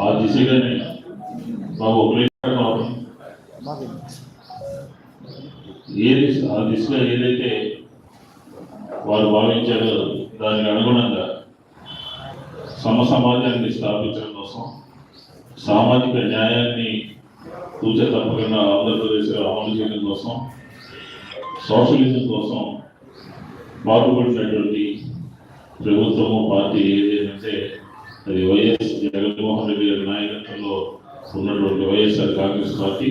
ఆ దిశగానే మాకు ఒక నిమిషం బాబు. ఆ దిశగా ఏదైతే వారు భావించారో దానికి అనుగుణంగా సమ సమాజాన్ని స్థాపించడం కోసం సామాజిక న్యాయాన్ని తూచ తప్పకుండా ఆంధ్రప్రదేశ్లో అమలు చేయడం కోసం సోషలిజం కోసం పాటుపడినటువంటి ప్రభుత్వము పార్టీ ఏదైతే అది వైఎస్ జగన్మోహన్ రెడ్డి గారి నాయకత్వంలో ఉన్నటువంటి వైఎస్ఆర్ కాంగ్రెస్ పార్టీ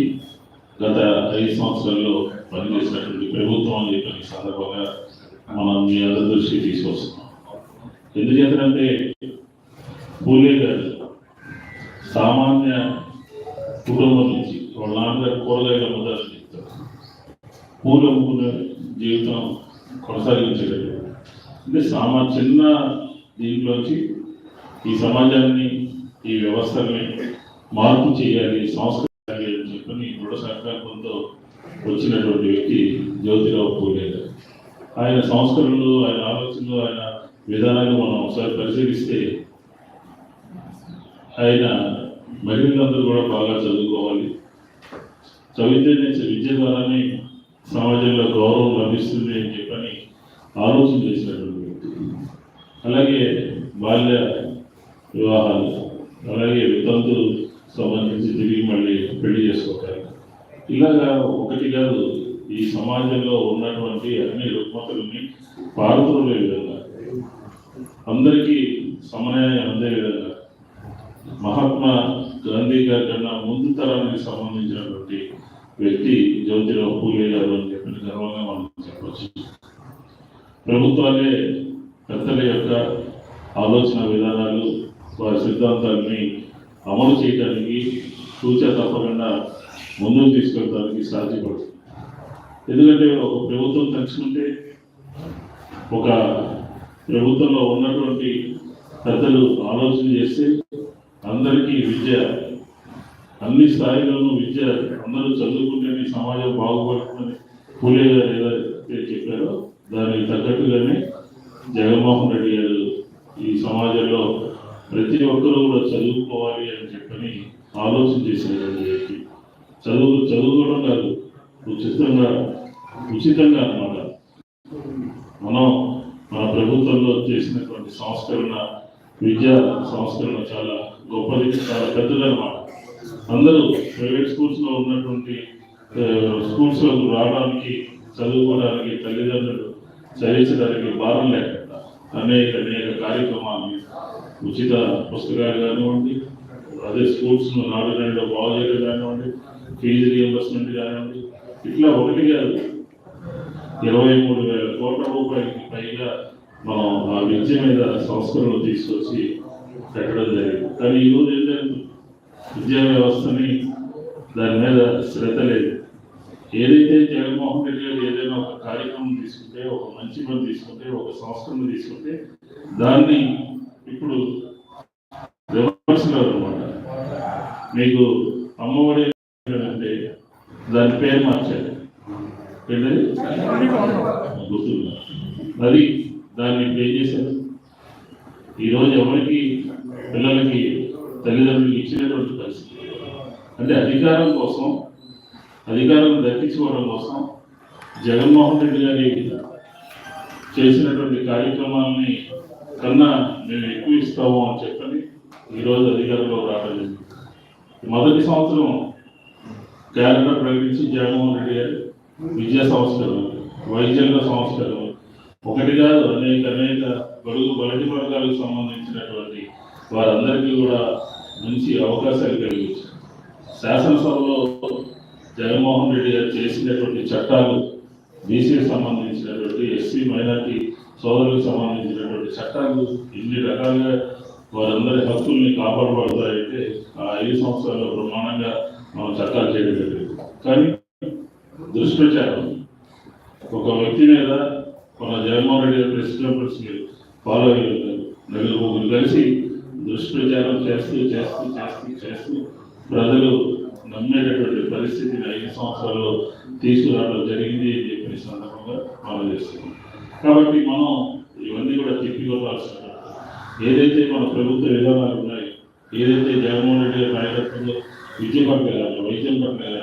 గత ఐదు సంవత్సరాల్లో పనిచేసినటువంటి ప్రభుత్వం అని చెప్పిన సందర్భంగా మనం మీ అందరి దృష్టికి తీసుకొస్తున్నాం. ఎందుచేతంటే పూలే గారు సామాన్య కుటుంబం నుంచి వాళ్ళ నాన్నగారు కూరగాయల మొదలు చెప్తారు పూలు అమ్ముకునే జీవితం కొనసాగించేటట్టు. అంటే సామా చిన్న దీంట్లోంచి ఈ సమాజాన్ని ఈ వ్యవస్థల్ని మార్పు చేయాలి సంస్కరించాలి అని చెప్పని దృఢ సంకల్పంతో వచ్చినటువంటి వ్యక్తి జ్యోతిరావు పూలే ఆయన సంస్కరణలు ఆయన ఆలోచనలు ఆయన విధానాలు మనం ఒకసారి పరిశీలిస్తే ఆయన మహిళలందరూ కూడా బాగా చదువుకోవాలి. చదివితేనే విద్య ద్వారానే సమాజంలో గౌరవం లభిస్తుంది అని చెప్పని ఆలోచన చేసినటువంటి వ్యక్తి. అలాగే బాల్య వివాహాలు అలాగే వితంతులు సంబంధించి తిరిగి మళ్ళీ పెళ్ళి చేసుకోవాలి ఇలాగా ఒకటి కాదు ఈ సమాజంలో ఉన్నటువంటి అన్ని రుగ్మతలని పారుతులే విధంగా అందరికీ సమన్యాయం అందే విధంగా మహాత్మా గాంధీ గారి కన్నా ముందు తరానికి సంబంధించినటువంటి వ్యక్తి జ్యోతిరావు పూలే గారు అని చెప్పిన గర్వంగా మనం చెప్పవచ్చు ప్రభుత్వాలే పెద్దల యొక్క ఆలోచన విధానాలు వారి సిద్ధాంతాన్ని అమలు చేయడానికి సూచ తప్పకుండా ముందుకు తీసుకెళ్ళడానికి సాధ్యపడుతుంది. ఎందుకంటే ఒక ప్రభుత్వం తలుచుకుంటే ఒక ప్రభుత్వంలో ఉన్నటువంటి పెద్దలు ఆలోచన చేస్తే అందరికీ విద్య అన్ని స్థాయిలోనూ విద్య అందరూ చదువుకుంటేనే సమాజం బాగుపడుతుందని పూలే గారు ఏదైతే చెప్పారో దానికి తగ్గట్టుగానే జగన్మోహన్ రెడ్డి గారు ఈ సమాజంలో ప్రతి ఒక్కరూ కూడా చదువుకోవాలి అని చెప్పని ఆలోచన చేసినటువంటి వ్యక్తి చదువు చదువుకోవడం కాదు ఉచితంగా ఉచితంగా అన్నమాట మనం మన ప్రభుత్వంలో చేసినటువంటి సంస్కరణ విద్యా సంస్కరణ చాలా గొప్పది చాలా పెద్దదన్నమాట అందరూ ప్రైవేట్ స్కూల్స్లో ఉన్నటువంటి స్కూల్స్లో రావడానికి చదువుకోవడానికి తల్లిదండ్రులు చదివించడానికి భారం లేకుండా అనేక అనేక కార్యక్రమాలు ఉచిత పుస్తకాలు కానివ్వండి అదే స్కూల్స్ నాలుగు రెండు బాగు చేయడం కానివ్వండి ఫీజు రియంబర్స్మెంట్ కానివ్వండి ఇట్లా ఒకటి కాదు. ఇరవై మూడు వేల కోట్ల రూపాయలకి పైగా మనం ఆ విద్య మీద సంస్కరణలు తీసుకొచ్చి పెట్టడం జరిగింది. కానీ ఈరోజు ఏంటంటే విద్యా వ్యవస్థని దాని మీద శ్రద్ధ లేదు. ఏదైతే జగన్మోహన్ రెడ్డి గారు ఏదైనా ఒక కార్యక్రమం తీసుకుంటే ఒక మంచి పని తీసుకుంటే ఒక సంస్కరణ తీసుకుంటే దాన్ని ఇప్పుడు రివర్స్లో అనమాట మీకు అమ్మఒడి అంటే దాని పేరు మార్చారు. ఏంటది? అది దాన్ని పే చేశారు? ఈరోజు ఎవరికి పిల్లలకి తల్లిదండ్రులు ఇచ్చినటువంటి పరిస్థితి. అంటే అధికారం కోసం అధికారం దక్కించుకోవడం కోసం జగన్మోహన్ రెడ్డి గారి చేసినటువంటి కార్యక్రమాలని కన్నా మేము ఎక్కువ ఇస్తాము అని చెప్పని ఈరోజు అధికారంలో రావడం మొదటి సంవత్సరం క్యాలెండర్ ప్రకటించి జగన్మోహన్ రెడ్డి గారు విద్యా సంస్కరణ వైద్యంలో సంస్కరణ ఒకటి కాదు అనేక అనేక బడుగు బలటి వర్గాలకు సంబంధించినటువంటి వారందరికీ కూడా మంచి అవకాశాలు కలిగించారు. శాసనసభలో జగన్మోహన్ రెడ్డి గారు చేసినటువంటి చట్టాలు బీసీకి సంబంధించినటువంటి ఎస్సీ మైనార్టీ సోదరులకు సంబంధించిన చట్టాలు ఇన్ని రకాలుగా వారందరి హక్కుల్ని కాపాడబడతాయంటే ఆ ఐదు సంవత్సరాల ప్రమాణంగా మనం చట్టాలు చేయడం జరిగింది కానీ దుష్ప్రచారం. ఒక వ్యక్తి మీద మన జగన్మోహన్ రెడ్డి గారి ప్రెస్ కాన్ఫరెన్స్ ఫాలో అయ్యారు నలుగురు ముగ్గురు కలిసి దుష్ప్రచారం చేస్తూ చేస్తూ చేస్తూ చేస్తూ ప్రజలు నమ్మేటటువంటి పరిస్థితిని ఐదు సంవత్సరాల్లో తీసుకురావడం జరిగింది అని చెప్పిన సందర్భంగా మనం చేస్తున్నాం. కాబట్టి మనం ఏదైతే మన ప్రభుత్వ విధానాలు ఉన్నాయో ఏదైతే జగన్మోహన్ రెడ్డి గారి నాయకత్వంలో విద్య పట్ల కానీ వైద్యం పట్ల కానీ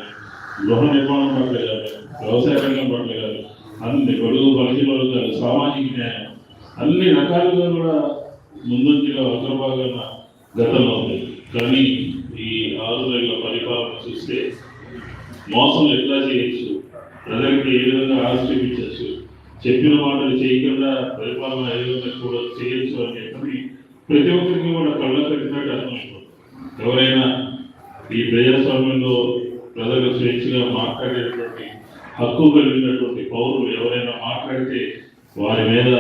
గృహ నిర్మాణం పట్ల కానీ వ్యవసాయ రంగం పట్ల కానీ అన్ని గడువు బలహీన వర్గాలు సామాజిక న్యాయం అన్ని రకాలుగా కూడా ముందంజలో అగ్రభాగాన గతంలో ఉంది. కానీ ఈ ఆరు నెలల పరిపాలన చూస్తే మోసం ఎట్లా చేయొచ్చు? ప్రజలకి ఏ విధంగా ఆశ్రయించచ్చు చెప్పిన మాటలు చేయకుండా పరిపాలన ఏ విధంగా కూడా చేయొచ్చు అని చెప్పి ప్రతి ఒక్కరికి కూడా కళ్ళ కట్టినట్టు అర్థమైపోతుంది ఎవరైనా ఈ ప్రజాస్వామ్యంలో ప్రజలు స్వేచ్ఛగా మాట్లాడేటువంటి హక్కు కలిగినటువంటి పౌరులు ఎవరైనా మాట్లాడితే వారి మీద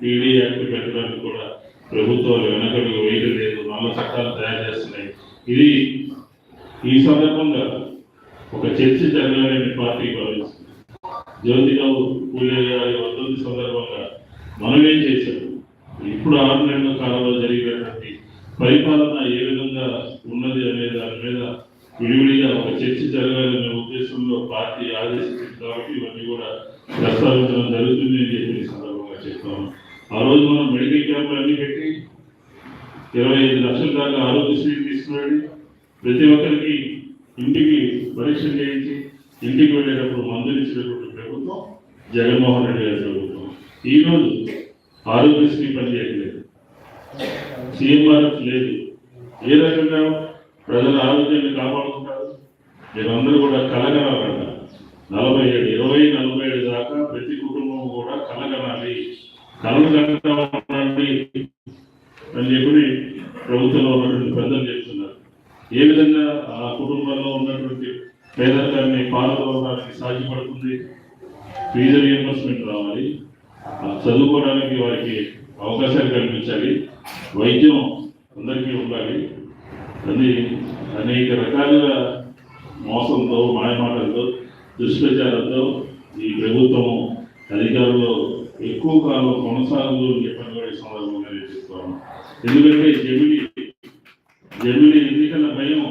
పీడీ యాక్ట్ పెట్టడానికి కూడా ప్రభుత్వాలు వెనకడుగు వేయడం లేదు నల్ల చట్టాలు తయారు చేస్తున్నాయి. ఇది ఈ సందర్భంగా ఒక చర్చ జరగాలని పార్టీ భావిస్తుంది. జ్యోతిరావు పూలే గారి వర్ధంతి సందర్భంగా మనం ఏం చేశాం ఇప్పుడు ఆరు నెలల కాలంలో జరిగినటువంటి పరిపాలన ఏ విధంగా ఉన్నది అనే దాని మీద విడివిడిగా ఒక చర్చ జరగాలనే ఉద్దేశంలో పార్టీ ఆదేశించింది కాబట్టి ఇవన్నీ కూడా ప్రస్తావించడం జరుగుతుంది అని చెప్పి సందర్భంగా చెప్తాము ఆ రోజు మనం మెడికల్ క్యాంపులు అన్ని పెట్టి ఇరవై ఐదు లక్షల దాకా ఆరోగ్యశ్రీ తీసుకురండి ప్రతి ఒక్కరికి ఇంటికి పరీక్ష చేయించి ఇంటికి వెళ్ళేటప్పుడు మందులు ఇచ్చినటువంటి ప్రభుత్వం జగన్మోహన్ రెడ్డి గారి ప్రభుత్వం. ఈరోజు ఆరోగ్యశ్రీ పనిచేయట్లేదు. సీఎంఆర్ఎఫ్ లేదు. ఏ రకంగా ప్రజల ఆరోగ్యాన్ని కాపాడుకుంటారు? మీరందరూ కూడా కలగనాలంట నలభై ఏడు ఇరవై నలభై ఏడు దాకా ప్రతి కుటుంబం కూడా కలగనాలి. కలలు చదువుకోవడానికి వారికి అవకాశాలు కల్పించాలి. వైద్యం అందరికీ ఉండాలి. అది అనేక రకాలుగా మోసంతో మాయమాటలతో దుష్ప్రచారంతో ఈ ప్రభుత్వం అధికారంలో ఎక్కువ కాలం కొనసాగదు అని చెప్పని కూడా ఈ సందర్భంగా నేను చెప్తాను ఎందుకంటే జమిని జమిని ఎన్నికల భయం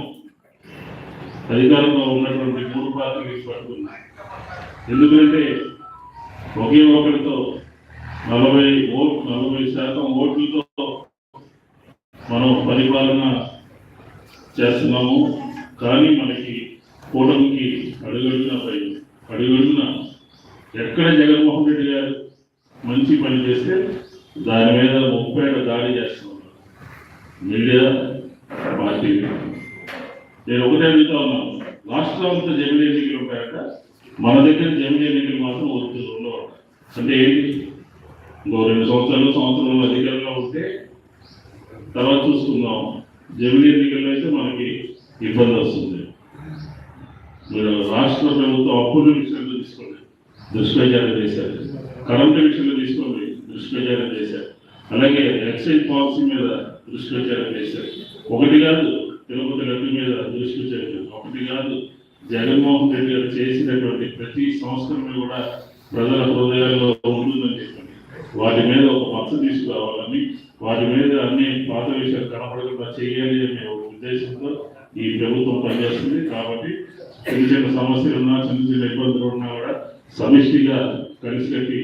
అధికారంలో ఉన్నటువంటి మూడు పార్టీలు పడుతున్నాయి ఎందుకంటే ఒకే ఒకరితో నలభై ఓట్ నలభై శాతం ఓట్లతో మనం పరిపాలన చేస్తున్నాము. కానీ మనకి కూటమికి అడుగడుగున పై అడుగడుగున ఎక్కడ జగన్మోహన్ రెడ్డి గారు మంచి పని చేస్తే దాని మీద ముప్పేట దాడి చేస్తున్నారు మీడియా పార్టీ. నేను ఒకటే అడుగుతా ఉన్నాను. రాష్ట్రం అంతా జమిలి ఎన్నికలు ఉంటాయట. మన దగ్గర జమిలి ఎన్నికలు మాత్రం వద్దు ఉండవు. అంటే ఏంటి? ఇంకో రెండు సంవత్సరాలు సంవత్సరాలు అధికారంలో ఉంటే తర్వాత చూసుకుందాం. జమిలీ ఎన్నికల్లో అయితే మనకి ఇబ్బంది వస్తుంది. మీరు రాష్ట్ర ప్రభుత్వం అప్పుల విషయంలో తీసుకోండి. దుష్ప్రచారం చేశారు. కరెంటు విషయంలో తీసుకోండి. దుష్ప్రచారం చేశారు. అలాగే ఎక్సైజ్ పాలసీ మీద దుష్ప్రచారం చేశారు. ఒకటి కాదు తిరుపతి లడ్డు మీద దుష్ప్రచారం చేశారు. ఒకటి కాదు జగన్మోహన్ రెడ్డి గారు చేసినటువంటి ప్రతి సంవత్సరం కూడా ప్రజల హృదయాల్లో వాటి మీద ఒక మచ్చ తీసుకురావాలని వాటి మీద అన్ని పాత విషయాలు కనపడకుండా చేయాలి అనే ఒక ఉద్దేశంతో ఈ ప్రభుత్వం పనిచేస్తుంది. కాబట్టి చిన్న చిన్న సమస్యలు ఉన్నా చిన్న చిన్న ఇబ్బందులు ఉన్నా కూడా సమిష్టిగా కలిసికట్టి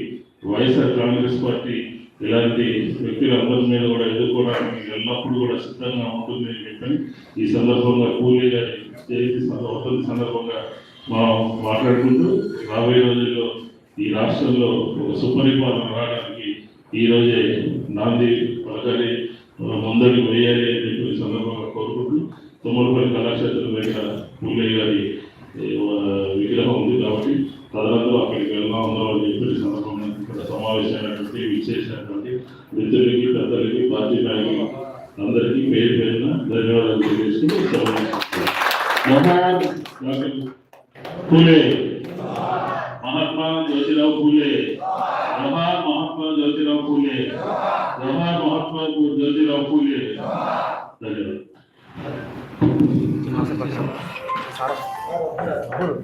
వైఎస్ఆర్ కాంగ్రెస్ పార్టీ ఇలాంటి వ్యక్తులందరి మీద కూడా ఎదుర్కోవడానికి ఎల్లప్పుడూ కూడా సిద్ధంగా ఉంటుంది అని చెప్పని ఈ సందర్భంగా కూలీ గారి జయంతి సందర్భంగా మనం మాట్లాడుకుంటూ రాబోయే రోజుల్లో ఈ రాష్ట్రంలో ఒక సుపరిపాలన రావడానికి ఈ రోజే నాంది పలకాలి ముందడి వేయాలి అని చెప్పి సందర్భంగా కోరుకుంటూ తుమ్మలపల్లి కళాక్షేత్రం దగ్గర పుల్లయ్య గారి విగ్రహం ఉంది కాబట్టి తదనంతరం అక్కడికి వెళ్దాం ఉందాం అని చెప్పి సందర్భంగా ఇక్కడ సమావేశమైనటువంటి విచ్చేసినటువంటి మిత్రులకి పెద్దలకి పార్టీ నాయకులు అందరికీ పేరు పేరున ధన్యవాదాలు తెలియజేస్తూ పూలే. మహాత్మా జ్యోతిరావు పూలే జవహర్ మహాత్మా జ్యోతిరావు పూలే జవహర్ మహాత్మా జ్యోతిరావు పూలే ధన్యవాదాలు సార్